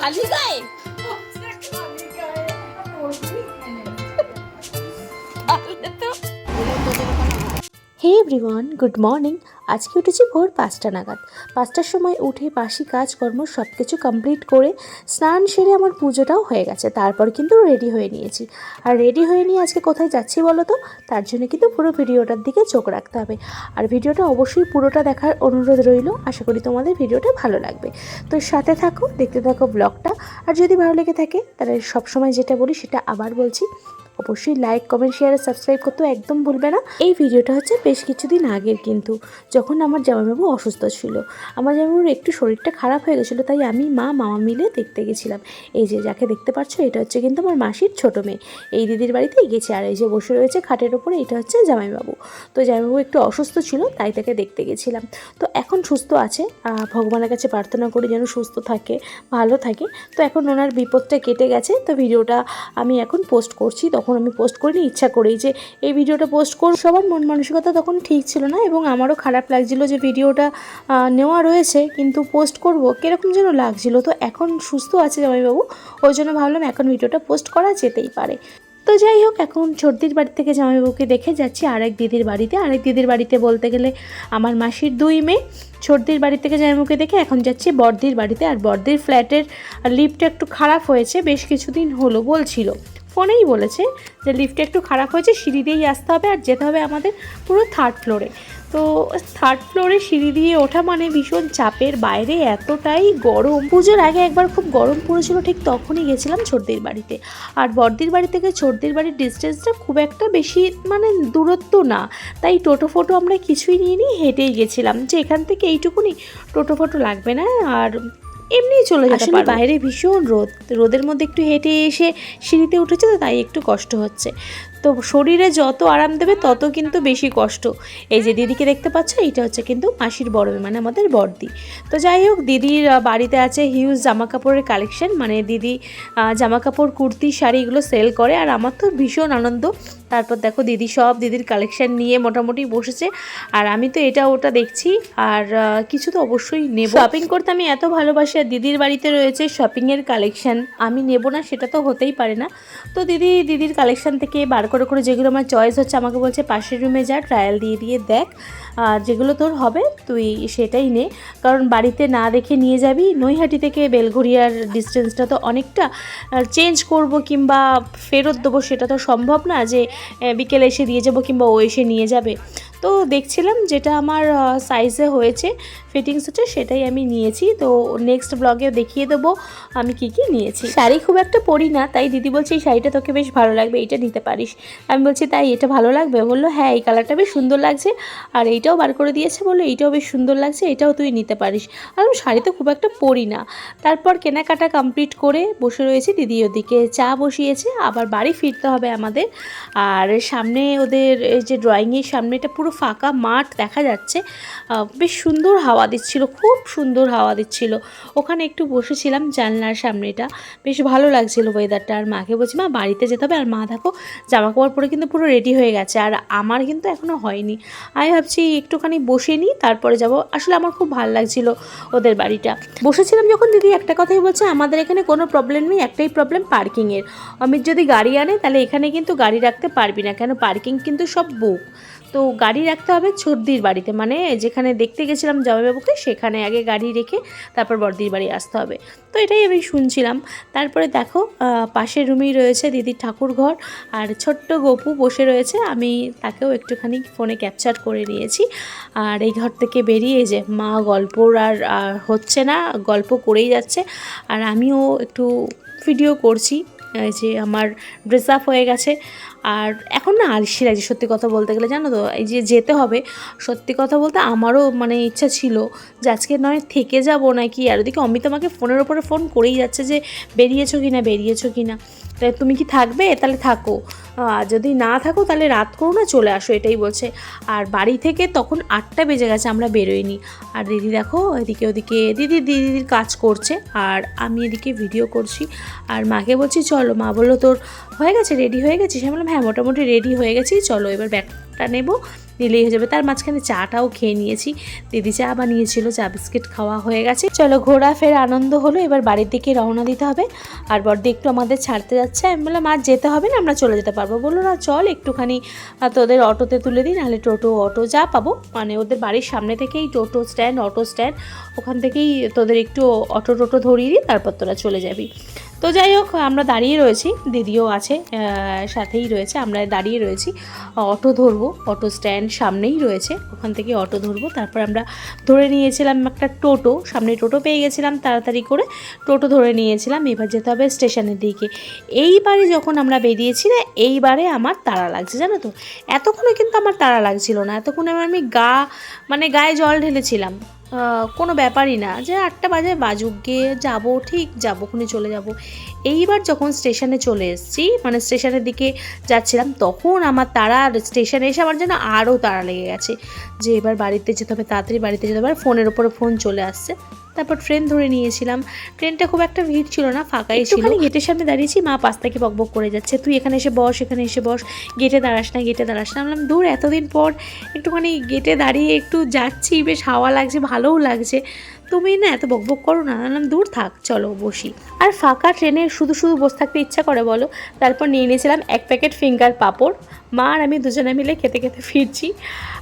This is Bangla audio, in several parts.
খালি গায়ে তাহলে তো হে এভরিওয়ান, গুড মর্নিং। আজকে উঠেছি ভোর পাঁচটা নাগাদ। পাঁচটার সময় উঠে বাসি কাজকর্ম সব কিছু কমপ্লিট করে স্নান সেরে আমার পুজোটাও হয়ে গেছে। তারপর কিন্তু রেডি হয়ে নিয়েছি। আর রেডি হয়ে নিয়ে আজকে কোথায় যাচ্ছি বলো তো? তার জন্য কিন্তু পুরো ভিডিওটার দিকে চোখ রাখতে হবে। আর ভিডিওটা অবশ্যই পুরোটা দেখার অনুরোধ রইল। আশা করি তোমাদের ভিডিওটা ভালো লাগবে। তো সাথে থাকো, দেখতে থাকো ব্লগটা। আর যদি ভালো লেগে থাকে, তাহলে সবসময় যেটা বলি সেটা আবার বলছি। অবশ্যই লাইক কমেন্ট শেয়ার আর সাবস্ক্রাইব করতে একদম ভুলবে না। এই ভিডিওটা হচ্ছে বেশ কিছুদিন আগের কিন্তু, যখন আমার জামাইবাবু অসুস্থ ছিল। আমার জামাইবাবুর একটু শরীরটা খারাপ হয়ে গেছিল, তাই আমি মা, মামা মিলে দেখতে গেছিলাম। এই যে যাকে দেখতে পাচ্ছ এটা হচ্ছে কিন্তু আমার মাসির ছোট মেয়ে। এই দিদির বাড়িতেই গেছে, আর এই যে বসে রয়েছে খাটের ওপরে এটা হচ্ছে জামাইবাবু। তো জামাইবাবু একটু অসুস্থ ছিল, তাই তাকে দেখতে গেছিলাম। তো এখন সুস্থ আছে ভগবানের কাছে প্রার্থনা করি যেন সুস্থ থাকে, ভালো থাকে। তো এখন ওনার বিপদটা কেটে গেছে, তো ভিডিওটা আমি এখন পোস্ট করছি, তখন আমি পোস্ট করিনি, ইচ্ছা করেই যে এই ভিডিওটা পোস্ট করব। সবার মন মানসিকতা তখন ঠিক ছিল না এবং আমারও খারাপ লাগছিল যে ভিডিওটা নেওয়া রয়েছে, কিন্তু পোস্ট করব কীরকম যেন লাগছিল। তো এখন সুস্থ আছে জামাইবাবু, ওই জন্য ভাবলাম এখন ভিডিওটা পোস্ট করা যেতেই পারে। তো যাই হোক, এখন সর্দির বাড়ি থেকে জামাইবাবুকে দেখে যাচ্ছি আরেক দিদির বাড়িতে। আরেক দিদির বাড়িতে বলতে গেলে আমার মাসির দুই মেয়ে। সর্দির বাড়ি থেকে জামাইবাবুকে দেখে এখন যাচ্ছি বর্দির বাড়িতে। আর বর্দির ফ্ল্যাটের লিফটটা একটু খারাপ হয়েছে, বেশ কিছুদিন হলো বলছিল। ফোনেই বলেছে যে লিফটটা একটু খারাপ হয়েছে, সিঁড়ি দিয়েই আসতে হবে আর যেতে হবে আমাদের পুরো থার্ড ফ্লোরে তো থার্ড ফ্লোরে সিঁড়ি দিয়ে ওঠা মানে ভীষণ চাপের বাইরে, এতটাই গরম। পুজোর আগে একবার খুব গরম পড়েছিল, ঠিক তখনই গেছিলাম ছোটদির বাড়িতে। আর বড়দির বাড়ি থেকে ছোটদির বাড়ির ডিস্টেন্সটা খুব একটা বেশি মানে দূরত্ব না। তাই টোটো ফোটো আমরা কিছুই নিয়ে নিই হেঁটেই গেছিলাম। যে এখান থেকে এইটুকুনি টোটো ফোটো লাগবে না। আর এমনিই চলে যেতে আসলে বাইরে ভীষণ রোদ রোদের মধ্যে একটু হেঁটে এসে সিঁড়িতে উঠেছে তো তাই একটু কষ্ট হচ্ছে। তো শরীরে যত আরাম দেবে তত কিন্তু বেশি কষ্ট। এই যে দিদিকে দেখতে পাচ্ছ এইটা হচ্ছে কিন্তু মাসির বড় মানে আমাদের বড়দি। তো যাই হোক, দিদির বাড়িতে আছে হিউজ জামা কাপড়ের কালেকশন মানে দিদি জামা কাপড় কুর্তি, শাড়ি এগুলো সেল করে, আর আমার তো ভীষণ আনন্দ। তারপর দেখো, দিদি সব দিদির কালেকশন নিয়ে মোটামুটি বসেছে, আর আমি তো এটা ওটা দেখছি, আর কিছু তো অবশ্যই নেব। শপিং করতে আমি এত ভালোবাসি, আর দিদির বাড়িতে রয়েছে শপিংয়ের কালেকশন আমি নেব না, সেটা তো হতেই পারে না। তো দিদি, দিদির কালেকশন থেকে বার করে করে যেগুলো আমার চয়েস হচ্ছে, আমাকে বলছে পাশের রুমে যা ট্রায়াল দিয়ে দিয়ে দেখ। আর যেগুলো তোর হবে, তুই সেটাই নে। কারণ বাড়িতে না দেখে নিয়ে যাবি, নৈহাটি থেকে বেলঘড়িয়ার ডিস্টেন্সটা তো অনেকটা চেঞ্জ করব কিংবা ফেরত দেবো, সেটা তো সম্ভব না যে বিকেলে এসে দিয়ে যাব কিংবা ও এসে নিয়ে যাবে। তো দেখছিলাম যেটা আমার সাইজে হয়েছে ফিটিংস হচ্ছে সেটাই আমি নিয়েছি। তো নেক্সট ব্লগে দেখিয়ে দেবো আমি কি কি নিয়েছি। শাড়ি খুব একটা পরি না, তাই দিদি বলছে, এই শাড়িটা তোকে বেশ ভালো লাগবে, এইটা নিতে পারিস। আমি বলছি, তাই এটা ভালো লাগবে? বলল হ্যাঁ এই কালারটা বেশ সুন্দর লাগছে, আর এইটাও বার করে দিয়েছে বলল এইটাও বেশ সুন্দর লাগছে, এটাও তুই নিতে পারিস। আর আমি শাড়ি তো খুব একটা পরি না। তারপর কেনাকাটা কমপ্লিট করে বসে রয়েছে দিদি ওদিকে, চা বসিয়েছে, আবার বাড়ি ফিরতে হবে আমাদের। আর সামনে ওদের যে ড্রয়িংয়ের সামনেটা পুরো ফাঁকা মাঠ দেখা যাচ্ছে। বেশ সুন্দর হাওয়া দিচ্ছিল, খুব সুন্দর হাওয়া দিচ্ছিল। ওখানে একটু বসেছিলাম জানলার সামনেটা বেশ ভালো লাগছিল ওয়েদারটা আর মাকে বলছি, মা, বাড়িতে যেতে হবে? আর মা, দেখো জামা কাপড় পরে কিন্তু পুরো রেডি হয়ে গেছে। আর আমার কিন্তু এখনও হয়নি। আমি ভাবছি একটুখানি বসে নিই, তারপরে যাব। আসলে আমার খুব ভালো লাগছিল ওদের বাড়িটা। বসেছিলাম যখন দিদি একটা কথাই বলছে, আমাদের এখানে কোনো প্রবলেম নেই, একটাই প্রবলেম পার্কিংয়ের অমিত যদি গাড়ি আনে, তাহলে এখানে কিন্তু গাড়ি রাখতে পারবি না, কেন? পার্কিং কিন্তু সব বুক তো গাড়ি রাখতে হবে ছর্দির বাড়িতে। মানে যেখানে দেখতে গেছিলাম জামাইবাবুকে, সেখানে আগে গাড়ি রেখে তারপর বর্দির বাড়ি আসতে হবে। তো এটাই আমি শুনছিলাম। তারপরে দেখো পাশের রুমেই রয়েছে দিদির ঠাকুর ঘর আর ছোট্ট গপু বসে রয়েছে। আমি তাকেও একটুখানি ফোনে ক্যাপচার করে নিয়েছি। আর এই ঘর থেকে বেরিয়ে যে মা গল্পর আর হচ্ছে না, গল্প করেই যাচ্ছে। আর আমিও একটু ভিডিও করছি। যে আমার ড্রেস আপ হয়ে গেছে। আর এখন না আলসি লাগছে সত্যি কথা বলতে গেলে, জানো তো? এই যে যেতে হবে। সত্যি কথা বলতে আমারও মানে ইচ্ছা ছিল যে আজকে নয় থেকে যাব নাকি। আর ওদিকে অমিত আমাকে ফোনের ওপরে ফোন করেই যাচ্ছে যে, বেরিয়েছো কি না বেরিয়েছো কি না তুমি কি থাকবে? তাহলে থাকো। যদি না থাকো তাহলে রাত করো না, চলে আসো, এটাই বলছে। আর বাড়ি থেকে তখন আটটা বেজে গেছে, আমরা বেরোইনি। আর দিদি দেখো, এদিকে ওদিকে, দিদি দিদির কাজ করছে। আর আমি এদিকে ভিডিও করছি। আর মাকে বলছি, চলো, মা বলল তোর হয়ে গেছে রেডি হয়ে গেছিস? আমি বললাম হ্যাঁ মোটামুটি রেডি হয়ে গেছি। চলো, এবার ব্যাগটা নেব। নিলেই হয়ে যাবে। তার মাঝখানে চাটাও খেয়ে নিয়েছি। দিদি চা বানিয়েছিল, চা বিস্কিট খাওয়া হয়ে গেছে। চলো ঘোরাফেরা আনন্দ হলো, এবার বাড়ির দিকে রওনা দিতে হবে। আর বড়দি একটু আমাদের ছাড়তে যাচ্ছে। আমি বললাম, আর যেতে হবে না, আমরা চলে যেতে পারব। বলল, না, চল একটুখানি তোদের অটোতে তুলে দিই, নাহলে টোটো, অটো যা পাবো। মানে ওদের বাড়ির সামনে থেকেই টোটো স্ট্যান্ড, অটো স্ট্যান্ড, ওখান থেকেই তোদের একটু অটো টোটো ধরিয়ে দিই তারপর তোরা চলে যাবি। তো যাই হোক, আমরা দাঁড়িয়ে রয়েছি, দিদিও আছে সাথেই রয়েছে, আমরা দাঁড়িয়ে রয়েছি, অটো ধরবো, অটো স্ট্যান্ড সামনেই রয়েছে, ওখান থেকে অটো ধরবো, তারপর আমরা ধরে নিয়েছিলাম একটা টোটো, সামনে টোটো পেয়ে গেছিলাম তাড়াতাড়ি করে, টোটো ধরে নিয়েছিলাম, এবার যেতে হবে স্টেশনের দিকে। এইবারে যখন আমরা বেরিয়েছি না, এইবারে আমার তাড়া লাগছে, জানো তো? এতক্ষণে কিন্তু আমার তাড়া লাগছিল না, এতক্ষণে আমি গা মানে গায়ে জল ঢেলেছিলাম। কোনো ব্যাপারই না যে আটটা বাজে বাজুক, গিয়ে যাব, ঠিক যাব, খুনি চলে যাব। এইবার যখন স্টেশনে চলে এসেছি মানে স্টেশনের দিকে যাচ্ছিলাম, তখন আমার তারা স্টেশনে এসে আমার যেন আরও তাড়া লেগে গেছে। যে এবার বাড়িতে যেতে হবে, তাড়াতাড়ি বাড়িতে যেতে হবে ফোনের ওপরে ফোন চলে আসছে। তারপর ট্রেন ধরে নিয়েছিলাম। ট্রেনটা খুব একটা ভিড় ছিল না, ফাঁকাই ছিল। গেটের সামনে দাঁড়িয়েছি, মা পাশ থেকে বক করে যাচ্ছে। তুই এখানে এসে বস, এখানে এসে বস। গেটে দাঁড়াস না গেটে দাঁড়াস না। বললাম, দূর, এতদিন পর একটুখানি গেটে দাঁড়িয়ে একটু যাচ্ছি, বেশ হাওয়া লাগছে, ভালোও লাগছে। তুমি না এত বকবক করো না। আমি দূর থাক, চলো বসি। আর ফাঁকা ট্রেনে শুধু শুধু বসে থাকতে ইচ্ছা করে বলো? তারপর নিয়ে নিয়েছিলাম এক প্যাকেট ফিঙ্গার পাঁপড়। মা আর আমি দুজনে মিলে খেতে খেতে ফিরছি।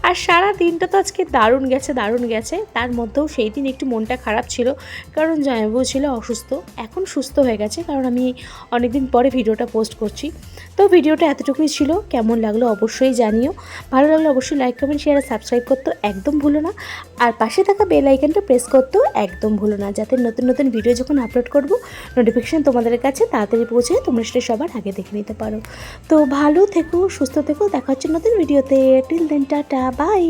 আর সারা দিনটা তো আজকে দারুণ গেছে দারুণ গেছে। তার মধ্যেও সেই দিন একটু মনটা খারাপ ছিল। কারণ জয়বাবু ছিল অসুস্থ। এখন সুস্থ হয়ে গেছে। কারণ আমি অনেকদিন পরে ভিডিওটা পোস্ট করছি। তো ভিডিওটা এতটুকুই ছিল। কেমন লাগল অবশ্যই জানিও। ভালো লাগলে অবশ্যই লাইক, কমেন্ট শেয়ার আর সাবস্ক্রাইব করতে একদম ভুলো না। আর পাশে থাকা বেল আইকনটা প্রেস করতেও একদম ভুলো না। যাতে নতুন নতুন ভিডিও যখন আপলোড করব নোটিফিকেশান তোমাদের কাছে তাড়াতাড়ি পৌঁছে তোমরা সেটা সবার আগে দেখে নিতে পারো। তো ভালো থেকো, সুস্থ থেকো, দেখা হচ্ছে নতুন ভিডিওতে টিল দেন টাটা বাই